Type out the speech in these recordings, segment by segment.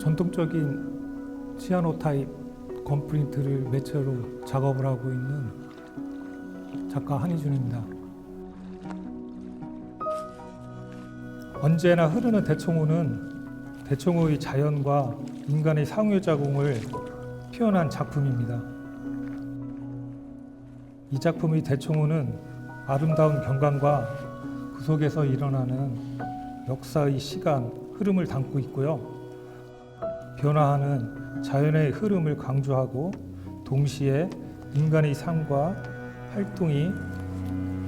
전통적인 시아노 타입 건프린트를 매체로 작업을 하고 있는 작가 한희준입니다. 언제나 흐르는 대청호는 대청호의 자연과 인간의 상호작용을 표현한 작품입니다. 이 작품의 대청호는 아름다운 경관과 그 속에서 일어나는 역사의 시간, 흐름을 담고 있고요. 변화하는 자연의 흐름을 강조하고 동시에 인간의 삶과 활동이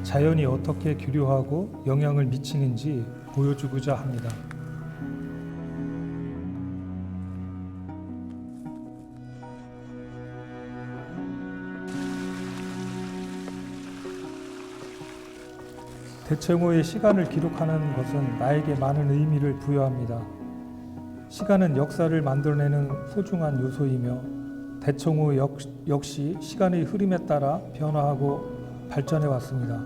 자연이 어떻게 규류하고 영향을 미치는지 보여주고자 합니다. 대청호의 시간을 기록하는 것은 나에게 많은 의미를 부여합니다. 시간은 역사를 만들어내는 소중한 요소이며 대청호 역, 역시 시간의 흐름에 따라 변화하고 발전해 왔습니다.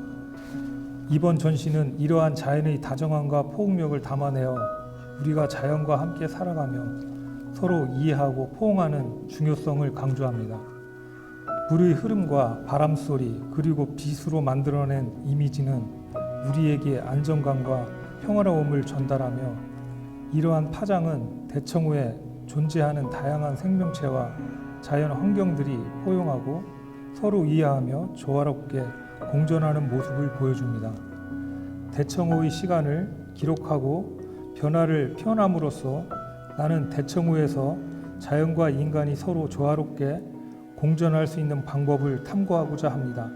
이번 전시는 이러한 자연의 다정함과 포옹력을 담아내어 우리가 자연과 함께 살아가며 서로 이해하고 포옹하는 중요성을 강조합니다. 물의 흐름과 바람 소리 그리고 빛으로 만들어낸 이미지는 우리에게 안정감과 평화로움을 전달하며 이러한 파장은 대청호에 존재하는 다양한 생명체와 자연 환경들이 포용하고 서로 이해하며 조화롭게 공존하는 모습을 보여줍니다. 대청호의 시간을 기록하고 변화를 표현함으로써 나는 대청호에서 자연과 인간이 서로 조화롭게 공존할 수 있는 방법을 탐구하고자 합니다.